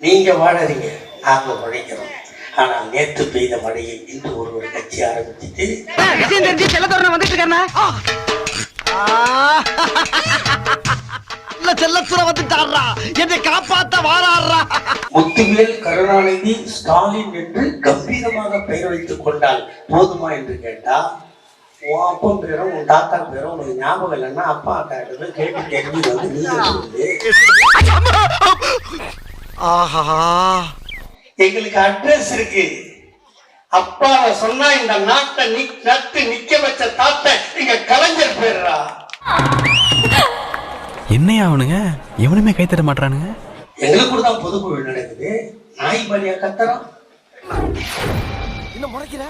நீங்க வாழறீங்க நாங்க உழைக்கிறோம். ஆனா நேத்து பெய்த மழையை இன்று ஒருவர் கட்சி ஆரம்பிச்சுட்டு விஷயம் தெரிஞ்சு செல்லத்தோரணம் வந்துட்டு இல்ல செல்லத்துற வந்துட்டாரா என்னை காப்பாத்த வாராடுறா முத்துவேல் கருணாநிதி ஸ்டாலின் என்று கம்பீரமாக பெயர் வைத்துக் கொண்டால் போதுமா என்று கேட்டா உன் அப்பன் பேரும் உன் தாத்தா பேரும் உனக்கு ஞாபகம் இல்லைன்னா அப்பா அக்கா கிட்ட கேட்டு வந்து நீ சொல்லு ஆஹா எங்களுக்கு அட்ரஸ் இருக்கு. அப்பாவை சொன்னா இந்த நாட்டை நி நட்டு நிக்க வச்ச தாத்தா இங்க கலைஞர் பேர்ரா என்னையா அவனுங்க? எவனுமே கை தட்ட மாட்டானுங்க எங்களுக்கு கூட தான் பொதுக்குழு நடக்குது. நாய் பலியா கத்துறோம். என்ன முறைக்கிற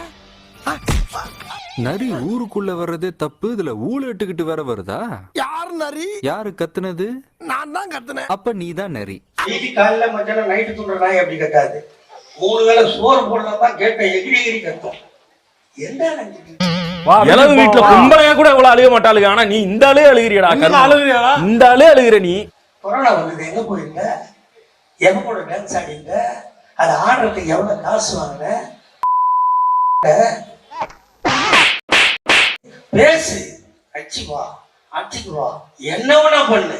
நரி ஊருக்குள்ள வர்றதே தப்பு. இதுல ஊழ இட்டுக்கிட்டு வேற வருதா? யார் நரி? யாரு கத்துனது? நான் தான் கத்துனேன். அப்ப நீ தான் நரி. டெய்லி காலைல மத்தியானம் நைட்டு தூண்டுற நாய் அப்படி கத்தாது. மூணு வேளை சோறு போடலாம் தான் கேட்ட எகிரி எகிரி கத்தும். என்ன இளவு வீட்டுல கும்பலையா கூட இவ்வளவு அழுக மாட்டாளுங்க. ஆனா நீ இந்த ஆளே அழுகிறியடா அழுகிறியா? இந்த ஆளே அழுகிற நீ. கொரோனா வந்தது எங்க போயிருந்த? எவன் கூட டான்ஸ் ஆடிங்க அது ஆடுறதுக்கு எவ்வளவு காசு வாங்குற? பேசு. அடிச்சு வா அடிச்சுக்கு வா என்ன வேணா பண்ணு.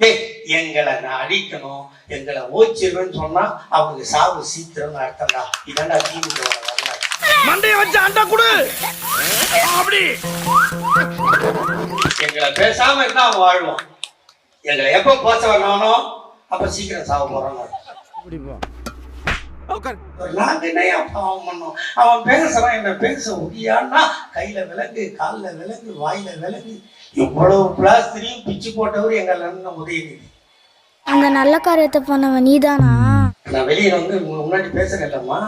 டேய் எங்களை நான் அடிக்கணும் எங்களை ஓச்சிருவேன்னு சொன்னா அவங்க சாவு சீக்கிரம்னு அர்த்தம்டா. இதாண்டா திமுக மண்டைய வச்சு அண்டா குடு. அப்படி. எங்களை பேசாம இருந்தா அவன் வாழ்வான் எங்களை எப்ப பேச வரணும் அப்ப சீக்கிரம் சாவ போறான் அவன் பேசுறான் என்ன பேச முடியான்னா கையில விலங்கு கால்ல விலங்கு வாயில விலங்கு இவ்வளவு பிளாஸ்திரியும் பிச்சு போட்டவர் எங்க அண்ணன் உதயநிதி. அந்த நல்ல காரியத்தை பண்ணவன் நீதானா? நான் வெளியில வந்து முன்னாடி பேசுறேன் இல்லம்மா.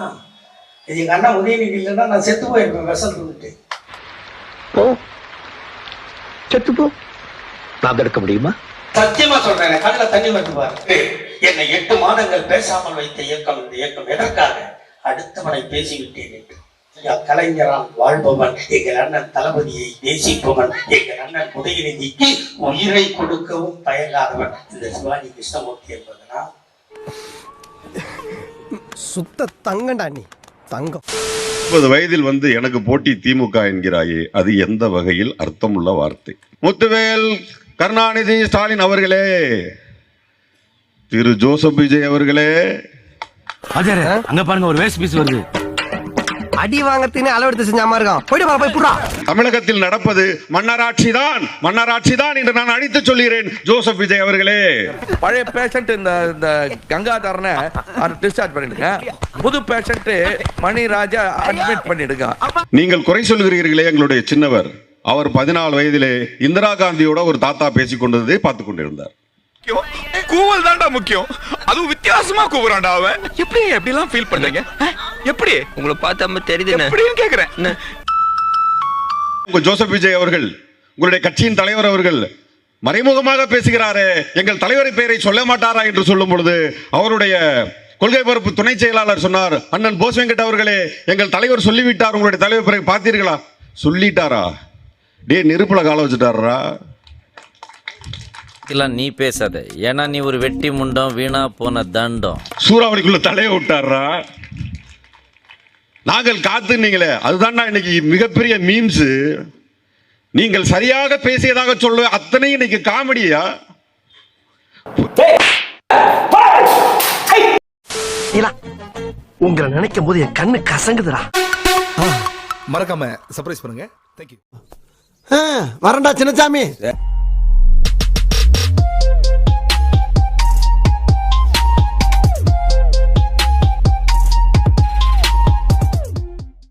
இது எங்க அண்ணன் உதயநிதி இல்லைன்னா நான் செத்து போயிருப்பேன் விஷம் தின்னுட்டு செத்துப்போ நான் தடுக்க முடியுமா? சத்தியமா சொல்றேன் கண்ணுல தண்ணி வந்து பாரு. என்னை எட்டு மாதங்கள் பேசாமல் வைத்த இயக்கம் இந்த இயக்கம் எதற்காக? அடுத்தவனை பேசிவிட்டேன் என்று. கலைஞரால் வாழ்பவன் எங்கள் அண்ணன் தளபதியை நேசிப்பவன் எங்கள் அண்ணன் உதயநிதிக்கு உயிரை கொடுக்கவும் தயங்காதவன். இந்த சிவாஜி கிருஷ்ணமூர்த்தி என்பதனால் சுத்த தங்கண்டா நீ. தங்கம். முப்பது வயதில் வந்து எனக்கு போட்டி திமுக என்கிறாயே அது எந்த வகையில் அர்த்தமுள்ள வார்த்தை? முத்துவேல் கருணாநிதி ஸ்டாலின் அவர்களே திரு ஜோசப் விஜய் அவர்களே. அங்க பாருங்க ஒரு வேஸ்ட் பீஸ் வருது. அடி வாங்கறதுன்னு அளவெடுத்து செஞ்சாம இருக்கான். போயிட்டு வர போய் தமிழகத்தில் நடப்பது மன்னராட்சி தான் மன்னராட்சி தான் என்று நான் அடித்து சொல்கிறேன் ஜோசப் விஜய் அவர்களே. பழைய பேஷண்ட் இந்த இந்த கங்காதரனை டிஸ்சார்ஜ் பண்ணிடுங்க. புது பேஷண்ட் மணிராஜா அட்மிட் பண்ணிடுங்க. நீங்கள் குறை சொல்கிறீர்களே எங்களுடைய சின்னவர். அவர் பதினாலு வயதிலே இந்திரா காந்தியோட ஒரு தாத்தா பேசிக் கொண்டதை பார்த்து கொண்டிருந்தார். கூவல் தான்டா முக்கியம். அதுவும் வித்தியாசமா கூவுறான்டா அவன். எப்படி எப்படி எல்லாம் ஃபீல் பண்றீங்க எப்படி? உங்களை பார்த்தா தெரியுது எப்படின்னு கேக்குறேன். உங்க ஜோசப் விஜய் அவர்கள் உங்களுடைய கட்சியின் தலைவர் அவர்கள் மறைமுகமாக பேசுகிறாரே எங்கள் தலைவரை பெயரை சொல்ல மாட்டாரா என்று சொல்லும் பொழுது அவருடைய கொள்கை பரப்பு துணை செயலாளர் சொன்னார் அண்ணன் போஸ் வெங்கட் அவர்களே எங்கள் தலைவர் சொல்லிவிட்டார் உங்களுடைய தலைவர் பிறகு பார்த்தீர்களா? சொல்லிட்டாரா? டே நெருப்புல கால வச்சுட்டாரா? இதெல்லாம் நீ பேசாத. ஏன்னா நீ ஒரு வெட்டி முண்டம் வீணா போன தண்டம். சூறாவளிக்குள்ள தலையை விட்டாரா? நாங்கள் காத்துனீங்களே அதுதான்டா இன்னைக்கு மிகப்பெரிய மீம்ஸ் நீங்கள் சரியாக பேசியதாக சொல்ல அத்தனை இன்னைக்கு காமெடியா உங்களை நினைக்கும் போது என் கண்ணு கசங்குதுடா. மறக்காம சர்ப்ரைஸ் பண்ணுங்க. தேங்க்யூ வரண்டா சின்னசாமி